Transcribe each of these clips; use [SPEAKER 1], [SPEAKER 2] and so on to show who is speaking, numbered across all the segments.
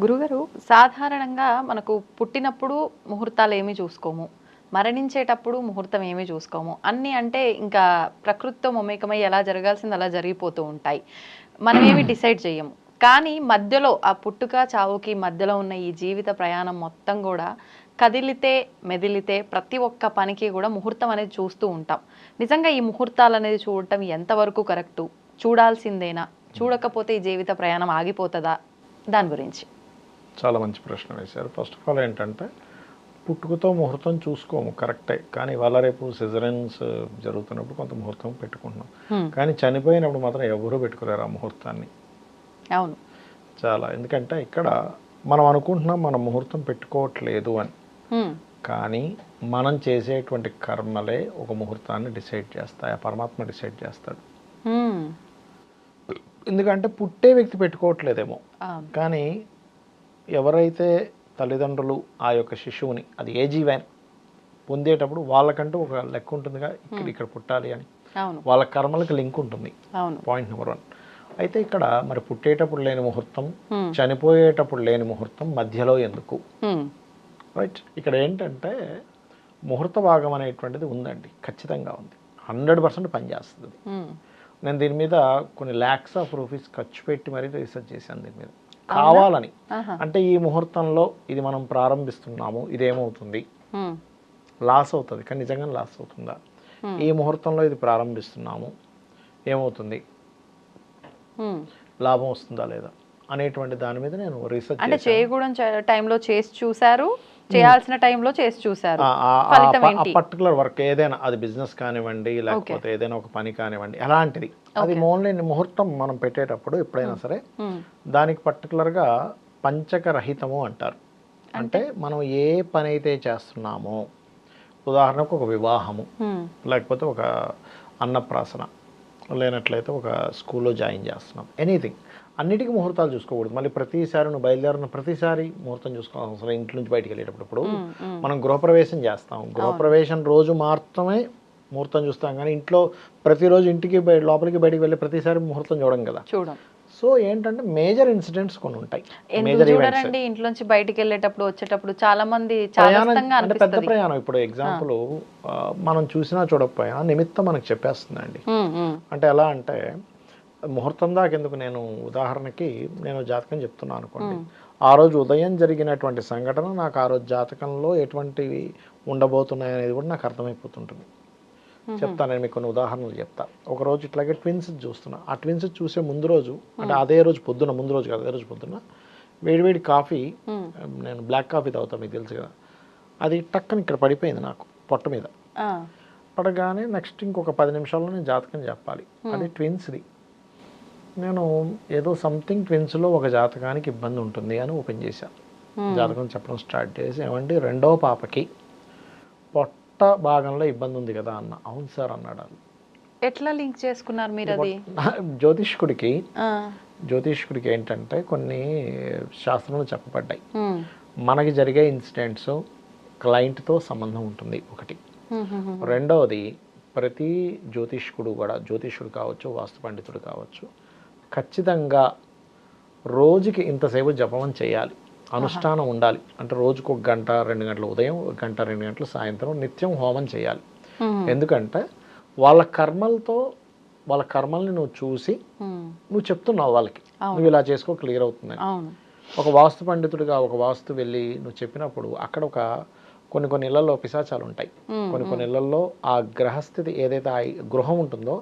[SPEAKER 1] గురుగారు సాధారణంగా మనకు పుట్టినప్పుడు ముహూర్తాలు ఏమీ చూసుకోము. మరణించేటప్పుడు ముహూర్తం ఏమీ చూసుకోము. అన్నీ అంటే ఇంకా ప్రకృతితో మమేకమై ఎలా జరగాల్సింది అలా జరిగిపోతూ ఉంటాయి. మనం ఏమి డిసైడ్ చేయము. కానీ మధ్యలో ఆ పుట్టుక చావుకి మధ్యలో ఉన్న ఈ జీవిత ప్రయాణం మొత్తం కూడా కదిలితే మెదిలితే ప్రతి ఒక్క పనికి కూడా ముహూర్తం అనేది చూస్తూ ఉంటాం. నిజంగా ఈ ముహూర్తాలు అనేది చూడటం ఎంతవరకు కరెక్టు? చూడాల్సిందేనా? చూడకపోతే ఈ జీవిత ప్రయాణం ఆగిపోతుందా? దాని గురించి.
[SPEAKER 2] చాలా మంచి ప్రశ్న వేశారు. ఫస్ట్ ఆఫ్ ఆల్ ఏంటంటే పుట్టుకతో ముహూర్తం చూసుకోము కరెక్టే. కానీ ఇవాళ రేపు సిజరెన్స్ జరుగుతున్నప్పుడు కొంత ముహూర్తం పెట్టుకుంటున్నాం. కానీ చనిపోయినప్పుడు మాత్రం ఎవరూ పెట్టుకోలేరు ఆ ముహూర్తాన్ని.
[SPEAKER 1] అవును.
[SPEAKER 2] చాలా. ఎందుకంటే ఇక్కడ మనం అనుకుంటున్నాం మనం ముహూర్తం పెట్టుకోవట్లేదు అని. కానీ మనం చేసేటువంటి కర్మలే ఒక ముహూర్తాన్ని డిసైడ్ చేస్తాయి. ఆ పరమాత్మ డిసైడ్ చేస్తాడు. ఎందుకంటే పుట్టే వ్యక్తి పెట్టుకోవట్లేదేమో. కానీ ఎవరైతే తల్లిదండ్రులు ఆ యొక్క శిశువుని అది ఏ జీవైనా పొందేటప్పుడు వాళ్ళకంటూ ఒక లెక్క ఉంటుందిగా ఇక్కడ ఇక్కడ పుట్టాలి అని. వాళ్ళ కర్మలకు లింక్ ఉంటుంది.
[SPEAKER 1] అవును.
[SPEAKER 2] Point number one. అయితే ఇక్కడ మరి పుట్టేటప్పుడు లేని ముహూర్తం. చనిపోయేటప్పుడు లేని ముహూర్తం మధ్యలో ఎందుకు. రైట్. ఇక్కడ ఏంటంటే ముహూర్త భాగం అనేటువంటిది ఉందండి. ఖచ్చితంగా ఉంది. హండ్రెడ్ పర్సెంట్ పనిచేస్తుంది. నేను దీని మీద కొన్ని ల్యాక్స్ ఆఫ్ రూపీస్ ఖర్చు పెట్టి మరీ రీసెర్చ్ చేశాను దీని మీద. కావాలని. అంటే ఈ ముహూర్తంలో ఇది మనం ప్రారంభిస్తున్నాము ఇదేమవుతుంది. లాస్ అవుతుంది కానీ నిజంగా లాస్ అవుతుందా? ఈ ముహూర్తంలో ఇది ప్రారంభిస్తున్నాము ఏమవుతుంది. లాభం వస్తుందా లేదా? అనేటువంటి దాని మీద నేను రీసెర్చ్
[SPEAKER 1] అంటే చేయకూడని టైంలో చేసి చూశారు చేయాల్సిన టైంలో చేసి ఏంటి?
[SPEAKER 2] పర్టికులర్ వర్క్ ఏదైనా అది బిజినెస్ కానివ్వండి లేకపోతే ఏదైనా ఒక పని కానివ్వండి అలాంటిది. అది ఓన్లీ ముహూర్తం మనం పెట్టేటప్పుడు ఎప్పుడైనా సరే. దానికి పర్టికులర్గా పంచక రహితము అంటారు. అంటే మనం ఏ పని అయితే చేస్తున్నామో ఉదాహరణకు ఒక వివాహము
[SPEAKER 1] హ్మ్.
[SPEAKER 2] లేకపోతే ఒక అన్నప్రాసన లేనట్లయితే ఒక స్కూల్లో జాయిన్ చేస్తున్నాం ఎనీథింగ్. అన్నిటికీ ముహూర్తాలు చూసుకోకూడదు. మళ్ళీ ప్రతిసారి నువ్వు బయలుదేరిన ప్రతిసారి ముహూర్తం చూసుకోవాల్సిన అవసరం లేదు. ఇంటి నుంచి బయటికి వెళ్ళేటప్పుడు మనం గృహప్రవేశం చేస్తాం. గృహప్రవేశం రోజు మాత్రమే ముహూర్తం చూస్తాం. కానీ ఇంట్లో ప్రతిరోజు ఇంటికి లోపలికి బయటికి వెళ్ళి ప్రతిసారి ముహూర్తం చూడం కదా.
[SPEAKER 1] చూడం.
[SPEAKER 2] సో ఏంటంటే మేజర్ ఇన్సిడెంట్స్ కొన్ని ఉంటాయి. మేజర్
[SPEAKER 1] చూడరండి? ఇంట్లోంచి బయటికి వెళ్ళేటప్పుడు వచ్చేటప్పుడు చాలా మంది
[SPEAKER 2] అంటే పెద్ద ప్రయాణం. ఇప్పుడు ఎగ్జాంపుల్ మనం చూసినా చూడకపోయినా నిమిత్తం మనకు చెప్పేస్తుందండి. అంటే ఎలా అంటే ముహూర్తం దాకా ఎందుకు నేను ఉదాహరణకి నేను జాతకం చెప్తున్నాను అనుకోండి. ఆ రోజు ఉదయం జరిగినటువంటి సంఘటన నాకు ఆ రోజు జాతకంలో ఎటువంటివి ఉండబోతున్నాయి అనేది కూడా నాకు అర్థమైపోతుంటుంది. చెప్తాను నేను మీకు కొన్ని ఉదాహరణలు చెప్తా. ఒక రోజు ఇట్లాగే ట్విన్స్ చూస్తున్నా. ఆ ట్విన్స్ చూసే ముందు రోజు అంటే అదే రోజు పొద్దున ముందు రోజు కాదు అదే రోజు పొద్దున వేడివేడి కాఫీ నేను బ్లాక్ కాఫీ తాగుతాను మీకు తెలుసు కదా. అది టక్కని ఇక్కడ పడిపోయింది నాకు పొట్ట మీద. పడగానే నెక్స్ట్ ఇంకొక పది నిమిషాల్లో నేను జాతకం చెప్పాలి. అది ట్విన్స్ది. నేను ఏదో సంథింగ్ ట్విన్స్లో ఒక జాతకానికి ఇబ్బంది ఉంటుంది అని ఓపెన్ చేశాను జాతకం చెప్పడం స్టార్ట్ చేసి ఏమండి రెండో పాపకి పొట్ట భాగంలో ఇబ్బంది ఉంది కదా అన్న అవును సార్ అన్నాడు అది
[SPEAKER 1] ఎట్లా లింక్ చేసుకున్నారు మీరు అది
[SPEAKER 2] జ్యోతిష్కుడికి. జ్యోతిష్కుడికి ఏంటంటే కొన్ని శాస్త్రంలో చెప్పబడ్డాయి
[SPEAKER 1] హ్మ్.
[SPEAKER 2] మనకి జరిగే ఇన్సిడెంట్స్ క్లయింట్తో సంబంధం ఉంటుంది ఒకటి.
[SPEAKER 1] హ్మ్.
[SPEAKER 2] రెండవది ప్రతి జ్యోతిష్కుడు కూడా జ్యోతిష్కుడు కావచ్చు వాస్తు పండితుడు కావచ్చు ఖచ్చితంగా రోజుకి ఇంతసేపు జపం చేయాలి. అనుష్ఠానం ఉండాలి. అంటే రోజుకు ఒక గంట రెండు గంటల ఉదయం ఒక గంట రెండు గంటలు సాయంత్రం నిత్యం హోమం చేయాలి. ఎందుకంటే వాళ్ళ కర్మలతో వాళ్ళ కర్మల్ని నువ్వు చూసి. నువ్వు చెప్తున్నావు వాళ్ళకి. నువ్వు ఇలా చేసుకో క్లియర్ అవుతుందని
[SPEAKER 1] అవును.
[SPEAKER 2] ఒక వాస్తు పండితుడిగా ఒక వాస్తు వెళ్ళి నువ్వు చెప్పినప్పుడు అక్కడ ఒక కొన్ని కొన్ని ఇళ్ళలో పిశాచాలు ఉంటాయి కొన్ని కొన్ని ఇళ్ళలో ఆ గ్రహస్థితి ఏదైతే ఆ గృహం ఉంటుందో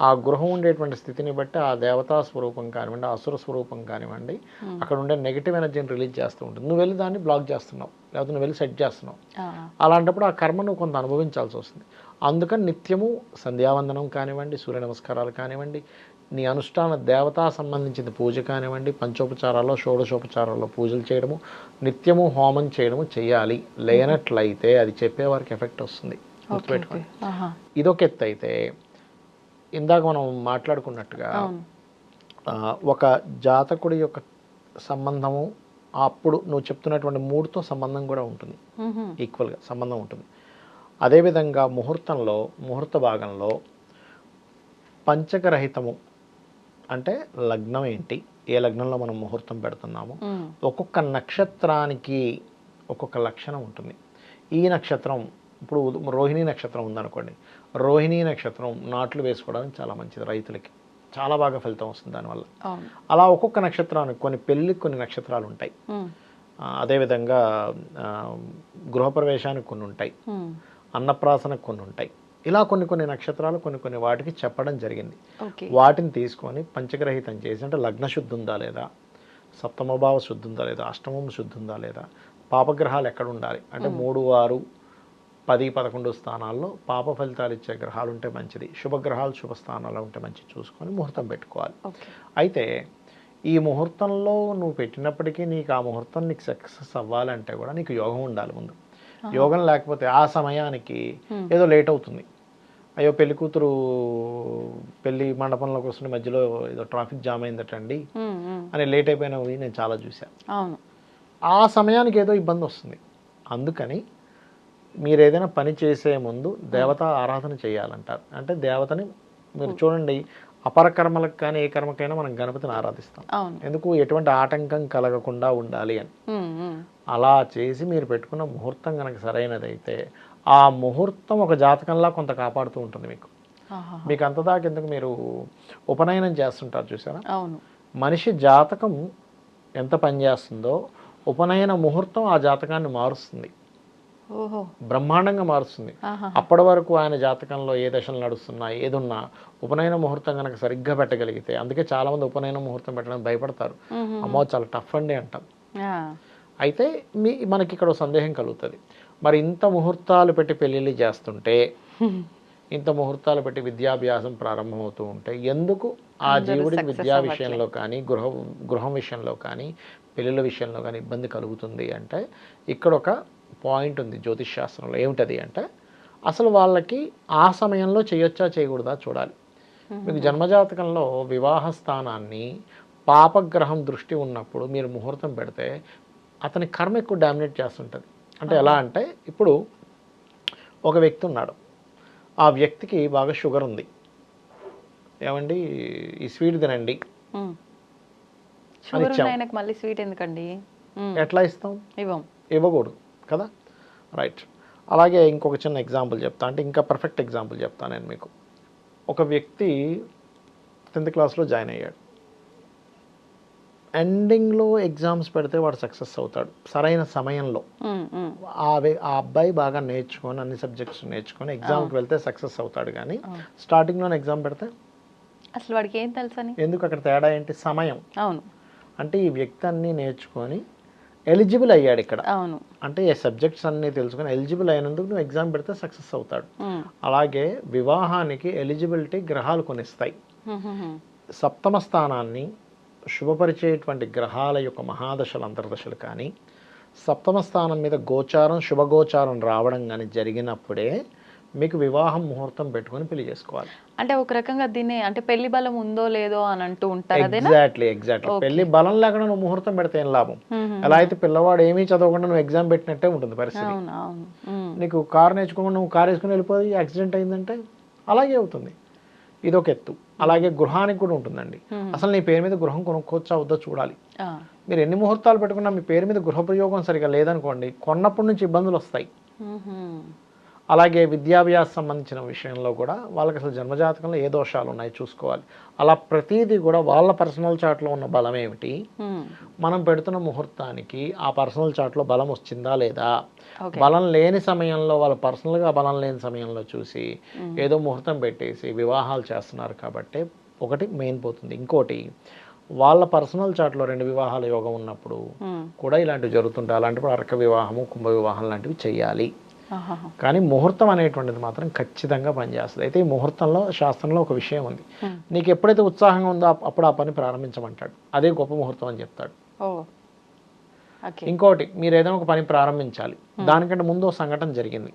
[SPEAKER 2] ఆ గృహం ఉండేటువంటి స్థితిని బట్టి ఆ దేవతా స్వరూపం కానివ్వండి అసుర స్వరూపం కానివ్వండి అక్కడ ఉండే నెగిటివ్ ఎనర్జీని రిలీజ్ చేస్తూ ఉంటుంది. నువ్వు వెళ్ళి దాన్ని బ్లాక్ చేస్తున్నావు లేకపోతే నువ్వు వెళ్ళి సెట్ చేస్తున్నావు. అలాంటప్పుడు ఆ కర్మ నువ్వు కొంత అనుభవించాల్సి వస్తుంది. అందుకని నిత్యము సంధ్యావందనం కానివ్వండి సూర్య నమస్కారాలు కానివ్వండి నీ అనుష్ఠాన దేవతా సంబంధించిన పూజ కానివ్వండి పంచోపచారాల్లో షోడశోపచారాల్లో పూజలు చేయడము నిత్యము హోమం చేయడము చేయాలి. లేనట్లయితే అది చెప్పేవారికి ఎఫెక్ట్ వస్తుంది. గుర్తుపెట్టుకోండి. ఇదొక ఎత్తు అయితే ఇందాక మనం మాట్లాడుకున్నట్టుగా ఒక జాతకుడి యొక్క సంబంధము అప్పుడు నువ్వు చెప్తున్నటువంటి మూడుతో సంబంధం కూడా ఉంటుంది. ఈక్వల్గా సంబంధం ఉంటుంది. అదేవిధంగా ముహూర్తంలో ముహూర్త భాగంలో పంచకరహితము అంటే లగ్నం ఏంటి? ఏ లగ్నంలో మనం ముహూర్తం పెడుతున్నాము. ఒక్కొక్క నక్షత్రానికి ఒక్కొక్క లక్షణం ఉంటుంది. ఈ నక్షత్రం ఇప్పుడు రోహిణీ నక్షత్రం ఉందనుకోండి. రోహిణీ నక్షత్రం నాట్లు వేసుకోవడానికి చాలా మంచిది రైతులకి. చాలా బాగా ఫలితం వస్తుంది దానివల్ల. అలా ఒక్కొక్క నక్షత్రానికి కొన్ని పెళ్ళికి కొన్ని నక్షత్రాలు ఉంటాయి. అదేవిధంగా గృహప్రవేశానికి కొన్ని ఉంటాయి. అన్నప్రాసనకు కొన్ని ఉంటాయి. ఇలా కొన్ని కొన్ని నక్షత్రాలు కొన్ని కొన్ని వాటికి చెప్పడం జరిగింది. వాటిని తీసుకొని పంచగ్రహితం చేసి అంటే లగ్న శుద్ధి ఉందా లేదా? సప్తమభావ శుద్ధి ఉందా లేదా? అష్టమం శుద్ధి ఉందా లేదా? పాపగ్రహాలు ఎక్కడ ఉండాలి? అంటే మూడు ఆరు పది పదకొండు స్థానాల్లో పాప ఫలితాలు ఇచ్చే గ్రహాలు ఉంటే మంచిది. శుభగ్రహాలు శుభ స్థానాలు ఉంటే మంచిది. చూసుకొని ముహూర్తం పెట్టుకోవాలి. అయితే ఈ ముహూర్తంలో నువ్వు పెట్టినప్పటికీ నీకు ఆ ముహూర్తం నీకు సక్సెస్ అవ్వాలంటే కూడా నీకు యోగం ఉండాలి ముందు. యోగం లేకపోతే ఆ సమయానికి ఏదో లేట్ అవుతుంది. అయ్యో పెళ్ళి కూతురు పెళ్ళి మండపంలోకి వస్తున్న మధ్యలో ఏదో ట్రాఫిక్ జామ్ అయిందటండి. అని లేట్ అయిపోయినవి నేను చాలా చూశాను
[SPEAKER 1] అవును.
[SPEAKER 2] ఆ సమయానికి ఏదో ఇబ్బంది వస్తుంది. అందుకని మీరు ఏదైనా పని చేసే ముందు దేవత ఆరాధన చేయాలంటారు. అంటే దేవతని మీరు చూడండి అపర కర్మలకు కానీ ఏ కర్మకైనా మనం గణపతిని ఆరాధిస్తాం. ఎందుకు? ఎటువంటి ఆటంకం కలగకుండా ఉండాలి అని. అలా చేసి మీరు పెట్టుకున్న ముహూర్తం కనుక సరైనదైతే ఆ ముహూర్తం ఒక జాతకంలా కొంత కాపాడుతూ ఉంటుంది మీకు. మీకు అంతదాకా ఎందుకు మీరు ఉపనయనం చేస్తుంటారు చూసారా
[SPEAKER 1] అవును
[SPEAKER 2] మనిషి జాతకం ఎంత పనిచేస్తుందో ఉపనయన ముహూర్తం ఆ జాతకాన్ని మారుస్తుంది బ్రహ్మాండంగా మారుస్తుంది. అప్పటి వరకు ఆయన జాతకంలో ఏ దశలు నడుస్తున్నా ఏదున్నా ఉపనయన ముహూర్తం కనుక సరిగ్గా పెట్టగలిగితే అందుకే చాలా మంది ఉపనయన ముహూర్తం పెట్టడానికి భయపడతారు. అమ్మో చాలా టఫ్ అండి అంటాం. అయితే మీ మనకి ఇక్కడ సందేహం కలుగుతుంది. మరి ఇంత ముహూర్తాలు పెట్టి పెళ్ళిళ్ళు చేస్తుంటే ఇంత ముహూర్తాలు పెట్టి విద్యాభ్యాసం ప్రారంభమవుతూ ఉంటే ఎందుకు ఆ జీవుడికి విద్యా విషయంలో కానీ గృహ గృహం విషయంలో కానీ పెళ్ళిళ్ళ విషయంలో కానీ ఇబ్బంది కలుగుతుంది అంటే ఇక్కడ ఒక పాయింట్ ఉంది జ్యోతిష్ శాస్త్రంలో. ఏమిటది అంటే అసలు వాళ్ళకి ఆ సమయంలో చేయొచ్చా చేయకూడదా చూడాలి. మీకు జన్మజాతకంలో వివాహ స్థానాన్ని పాపగ్రహం దృష్టి ఉన్నప్పుడు మీరు ముహూర్తం పెడితే అతని కర్మ ఎక్కువ డామినేట్ చేస్తుంటుంది. అంటే ఎలా అంటే ఇప్పుడు ఒక వ్యక్తి ఉన్నాడు. ఆ వ్యక్తికి బాగా షుగర్ ఉంది. ఏమండి? ఈ స్వీట్ తినండి.
[SPEAKER 1] ఆయనకు మళ్ళీ స్వీట్ ఎందుకండి.
[SPEAKER 2] ఎట్లా ఇస్తాం?
[SPEAKER 1] ఇవ్వం.
[SPEAKER 2] ఇవ్వకూడదు కదా? రైట్. అలాగే ఇంకొక చిన్న ఎగ్జాంపుల్ చెప్తా. అంటే ఇంకా పర్ఫెక్ట్ ఎగ్జాంపుల్ చెప్తాను నేను మీకు. ఒక వ్యక్తి టెన్త్ క్లాస్లో జాయిన్ అయ్యాడు. ఎండింగ్లో ఎగ్జామ్స్ పెడితే వాడు సక్సెస్ అవుతాడు సరైన సమయంలో. ఆ ఆ అబ్బాయి బాగా నేర్చుకొని అన్ని సబ్జెక్ట్స్ నేర్చుకొని ఎగ్జామ్కి వెళ్తే సక్సెస్ అవుతాడు కానీ స్టార్టింగ్లోనే ఎగ్జామ్ పెడితే?
[SPEAKER 1] అసలు వాడికి ఏం తెలుసని?
[SPEAKER 2] ఎందుకు అక్కడ తేడా ఏంటి? సమయం.
[SPEAKER 1] అవును.
[SPEAKER 2] అంటే ఈ వ్యక్తి అన్ని నేర్చుకొని ఎలిజిబుల్ అయ్యాడు ఇక్కడ.
[SPEAKER 1] అవును.
[SPEAKER 2] అంటే ఈ సబ్జెక్ట్స్ అన్ని తెలుసుకొని ఎలిజిబుల్ అయినందుకు నువ్వు ఎగ్జామ్ పెడితే సక్సెస్ అవుతాడు. అలాగే వివాహానికి ఎలిజిబిలిటీ గ్రహాలు కొనిస్తాయి. సప్తమ స్థానాన్ని శుభపరిచేటువంటి గ్రహాల యొక్క మహాదశలు అంతర్దశలు కానీ సప్తమ స్థానం మీద గోచారం శుభగోచారం రావడం కానీ జరిగినప్పుడే మీకు వివాహం ముహూర్తం పెట్టుకొని పెళ్ళి చేసుకోవాలి.
[SPEAKER 1] అంటే ఒక రకంగా దీన్ని అంటే పెళ్ళి బలం ఉందో లేదో అని అంటూ ఉంటారు
[SPEAKER 2] ఎగ్జాక్ట్లీ ఎగ్జాక్ట్లీ పెళ్ళి బలం లేకుండా నువ్వు ముహూర్తం పెడితే ఏం లాభం. ఎలా అయితే పిల్లవాడు ఏమీ చదవకుండా నువ్వు ఎగ్జామ్ పెట్టినట్టే ఉంటుంది పరిస్థితి. నీకు కారు నేర్చుకోకుండా నువ్వు కారు వేసుకుని వెళ్ళిపోయి యాక్సిడెంట్ అయిందంటే అలాగే అవుతుంది. ఇదొక ఎత్తు. అలాగే గృహానికి కూడా ఉంటుందండి అసలు నీ పేరు మీద గృహం కొనుక్కోవచ్చా వద్దో చూడాలి. మీరు ఎన్ని ముహూర్తాలు పెట్టుకున్నా మీ పేరు మీద గృహ ప్రయోగం సరిగా లేదనుకోండి కొన్నప్పటి నుంచి ఇబ్బందులు వస్తాయి. అలాగే విద్యాభ్యాస సంబంధించిన విషయంలో కూడా వాళ్ళకి అసలు జన్మజాతకంలో ఏ దోషాలు ఉన్నాయి చూసుకోవాలి. అలా ప్రతిదీ కూడా వాళ్ళ పర్సనల్ చాట్లో ఉన్న బలం ఏమిటి. మనం పెడుతున్న ముహూర్తానికి ఆ పర్సనల్ చాట్లో బలం వచ్చిందా లేదా? బలం లేని సమయంలో వాళ్ళు పర్సనల్గా బలం లేని సమయంలో చూసి ఏదో ముహూర్తం పెట్టేసి వివాహాలు చేస్తున్నారు కాబట్టి ఒకటి మెయిన్ పోతుంది. ఇంకోటి వాళ్ళ పర్సనల్ చాట్లో రెండు వివాహాల యోగం ఉన్నప్పుడు. కూడా ఇలాంటివి జరుగుతుంటాయి. అలాంటప్పుడు అర్క వివాహము కుంభ వివాహం లాంటివి చేయాలి. కానీ ముహూర్తం అనేటువంటిది మాత్రం ఖచ్చితంగా పనిచేస్తుంది. అయితే ఈ ముహూర్తంలో శాస్త్రంలో ఒక విషయం ఉంది. నీకు ఎప్పుడైతే ఉత్సాహంగా ఉందో అప్- అప్పుడు ఆ పని ప్రారంభించమంటాడు. అదే గొప్ప ముహూర్తం అని చెప్తాడు. ఇంకోటి మీరు ఏదైనా ఒక పని ప్రారంభించాలి. దానికంటే ముందు ఒక సంఘటన జరిగింది.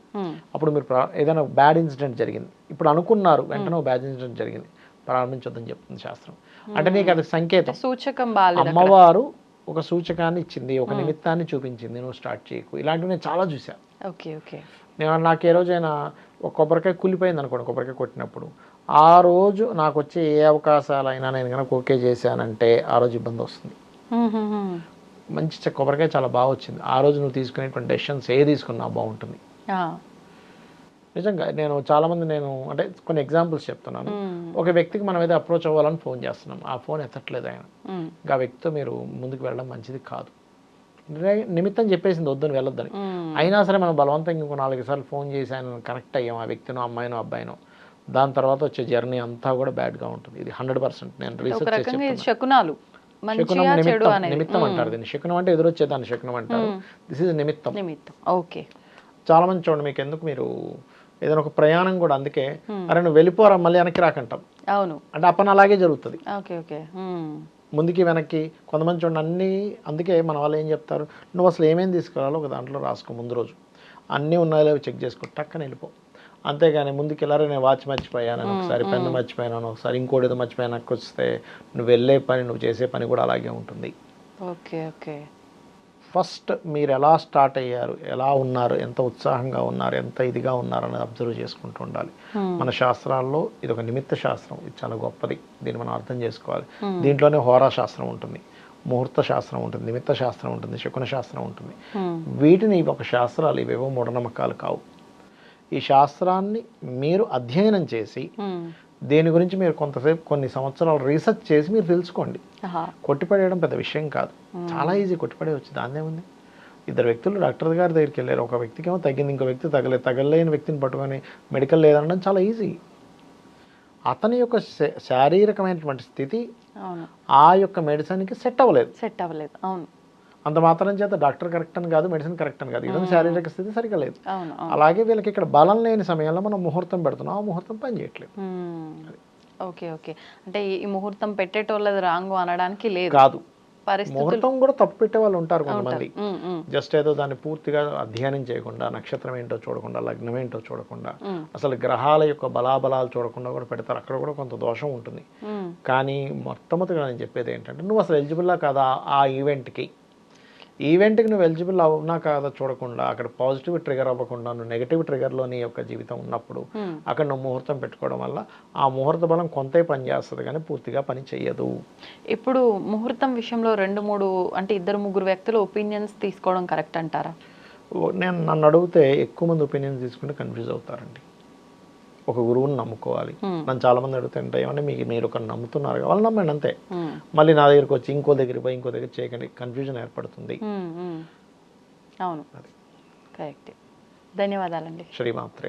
[SPEAKER 2] అప్పుడు మీరు ఏదైనా బ్యాడ్ ఇన్సిడెంట్ జరిగింది. ఇప్పుడు అనుకున్నారు వెంటనే ఒక బ్యాడ్ ఇన్సిడెంట్ జరిగింది. ప్రారంభించొద్దని చెప్తుంది శాస్త్రం. అంటే నీకు అది సంకేతం.
[SPEAKER 1] సూచకం
[SPEAKER 2] అమ్మవారు ఒక సూచకాన్ని ఇచ్చింది ఒక నిమిత్తాన్ని చూపించింది నువ్వు స్టార్ట్ చేయకు. ఇలాంటివి నేను చాలా చూసా
[SPEAKER 1] ఓకే ఓకే.
[SPEAKER 2] నేను నాకు ఏ రోజైనా ఒక కొబ్బరికాయ కూలిపోయింది అనుకోండి కొబ్బరికాయ కొట్టినప్పుడు. ఆ రోజు నాకు వచ్చే ఏ అవకాశాలైనా నేను కనుక ఓకే చేశానంటే ఆ రోజు ఇబ్బంది వస్తుంది. మంచి కొబ్బరికాయ చాలా బాగా వచ్చింది. ఆ రోజు నువ్వు తీసుకునేటువంటి డెసిషన్స్ ఏ తీసుకున్నా బాగుంటుంది. నిజంగా నేను చాలామంది నేను అంటే కొన్ని ఎగ్జాంపుల్స్ చెప్తున్నాను. ఒక వ్యక్తికి మనం ఏదో అప్రోచ్ అవ్వాలని ఫోన్ చేస్తున్నాం. ఆ ఫోన్ ఎత్తట్లేదు ఆయన. ఆ వ్యక్తితో మీరు ముందుకు వెళ్ళడం మంచిది కాదు. నిమిత్తం చెప్పేసింది వద్దని వెళ్ళొద్దని. అయినా సరే మనం బలవంతంగా ఇంకో నాలుగు సార్లు ఫోన్ చేసి ఆయన కనెక్ట్ అయ్యాం ఆ వ్యక్తినో అమ్మాయినో అబ్బాయినో. దాని తర్వాత వచ్చే జర్నీ అంతా కూడా బ్యాడ్గా ఉంటుంది. ఇది హండ్రెడ్ పర్సెంట్. నేను రీసెర్చ్.
[SPEAKER 1] శకునాలు.
[SPEAKER 2] శకునం నిమిత్తం నిమిత్తం అంటారు దీన్ని. శకునం అంటే ఎదురొచ్చేదాన్ని శకునం అంటారు. దిస్ ఇస్ నిమిత్తం.
[SPEAKER 1] ఓకే.
[SPEAKER 2] చాలా మంది చూడండి మీకు ఎందుకు మీరు ఏదైనా ఒక ప్రయాణం కూడా అందుకే అరే నువ్వు వెళ్ళిపోరా మళ్ళీ వెనక్కి రాకంటాం.
[SPEAKER 1] అవును.
[SPEAKER 2] అంటే ఆ పని అలాగే జరుగుతుంది.
[SPEAKER 1] Okay okay.
[SPEAKER 2] ముందుకి వెనక్కి కొంతమంది చూడండి అన్నీ అందుకే మన వాళ్ళు ఏం చెప్తారు? నువ్వు అసలు ఏమేమి తీసుకురావాలో ఒక దాంట్లో రాసుకో ముందు రోజు. అన్నీ ఉన్నాయో లేవో చెక్ చేసుకో టక్కన వెళ్ళిపో. అంతేగాని ముందుకు వెళ్ళారే నేను వాచ్ మర్చిపోయాను ఒకసారి పెన్ను మర్చిపోయాను ఒకసారి ఇంకోటి ఏదో మర్చిపోయాను వస్తే నువ్వు వెళ్ళే పని నువ్వు చేసే పని కూడా అలాగే ఉంటుంది.
[SPEAKER 1] Okay okay.
[SPEAKER 2] ఫస్ట్ మీరు ఎలా స్టార్ట్ అయ్యారు ఎలా ఉన్నారు ఎంత ఉత్సాహంగా ఉన్నారు ఎంత ఇదిగా ఉన్నారు అనేది అబ్జర్వ్ చేసుకుంటూ ఉండాలి. మన శాస్త్రాల్లో ఇది ఒక నిమిత్త శాస్త్రం ఇది చాలా గొప్పది దీన్ని మనం అర్థం చేసుకోవాలి. దీంట్లోనే హోరా శాస్త్రం ఉంటుంది ముహూర్త శాస్త్రం ఉంటుంది నిమిత్త శాస్త్రం ఉంటుంది శకున శాస్త్రం ఉంటుంది. వీటిని ఒక శాస్త్రాలు ఇవేవో మూఢనమ్మకాలు కావు. ఈ శాస్త్రాన్ని మీరు అధ్యయనం చేసి దీని గురించి మీరు కొంతసేపు కొన్ని సంవత్సరాలు రీసెర్చ్ చేసి మీరు తెలుసుకోండి. కొట్టిపడేయడం పెద్ద విషయం కాదు. చాలా ఈజీ కొట్టిపడేయచ్చు. దాన్నే ఉంది. ఇద్దరు వ్యక్తులు డాక్టర్ గారి దగ్గరికి వెళ్ళారు. ఒక వ్యక్తికి ఏమో తగ్గింది ఇంకో వ్యక్తి తగలేదు తగలేని వ్యక్తిని పట్టుకొని మెడికల్ లేదనడం చాలా ఈజీ అతని యొక్క శారీరకమైనటువంటి స్థితి ఆ యొక్క మెడిసిన్కి సెట్ అవ్వలేదు.
[SPEAKER 1] సెట్ అవ్వలేదు. అవును.
[SPEAKER 2] అంత మాత్రం చేత డాక్టర్ కరెక్ట్ అని కాదు మెడిసిన్ కరెక్ట్ అని కాదు. ఇతని శారీరక స్థితి సరిగా లేదు. అలాగే వీళ్ళకి ఇక్కడ బలం లేని సమయంలో మనం ముహూర్తం పెడుతున్నాం. ఆ ముహూర్తం పని చేయట్లేదు.
[SPEAKER 1] Okay okay. అంటే ఈ- ముహూర్తం పెట్టేటోళ్ళది రాంగు అనడానికి లేదు.
[SPEAKER 2] కాదు. ముహూర్తం కూడా తప్పు పెట్టే వాళ్ళు ఉంటారు కొంతమంది. జస్ట్ ఏదో దాన్ని పూర్తిగా అధ్యయనం చేయకుండా నక్షత్రం ఏంటో చూడకుండా లగ్నం ఏంటో చూడకుండా. అసలు గ్రహాల యొక్క బలాబలాలు చూడకుండా కూడా పెడతారు. అక్కడ కూడా కొంత దోషం ఉంటుంది. కానీ మొట్టమొదటిగా నేను చెప్పేది ఏంటంటే నువ్వు అసలు ఎలిజిబుల్లా కాదా ఆ ఈవెంట్కి ఈవెంట్కి నువ్వు ఎలిజిబుల్ అవునా కాదా చూడకుండా అక్కడ పాజిటివ్ ట్రిగర్ అవ్వకుండా నువ్వు నెగిటివ్ ట్రిగర్లో నీ యొక్క జీవితం ఉన్నప్పుడు. అక్కడ నువ్వు ముహూర్తం పెట్టుకోవడం వల్ల ఆ ముహూర్త బలం కొంతే పని చేస్తుంది కానీ పూర్తిగా పని చెయ్యదు.
[SPEAKER 1] ఇప్పుడు ముహూర్తం విషయంలో రెండు మూడు అంటే ఇద్దరు ముగ్గురు వ్యక్తుల ఒపీనియన్స్ తీసుకోవడం కరెక్ట్ అంటారా?
[SPEAKER 2] నేను నన్ను అడిగితే ఎక్కువ మంది ఒపీనియన్స్ తీసుకుంటే కన్ఫ్యూజ్ అవుతారండి. ఒక గురువుని నమ్ముకోవాలి. నన్ను చాలా మంది అడుగుతుంటే ఏమన్నా మీకు మీరు ఒక నమ్ముతున్నారు వాళ్ళు నమ్మండి అంతే. మళ్ళీ నా దగ్గరికి వచ్చి ఇంకో దగ్గరికి పోయి ఇంకో దగ్గర చేయకండి కన్ఫ్యూజన్ ఏర్పడుతుంది.
[SPEAKER 1] అవును. కరెక్ట్ ధన్యవాదాలండి.
[SPEAKER 2] శ్రీమాత్రే.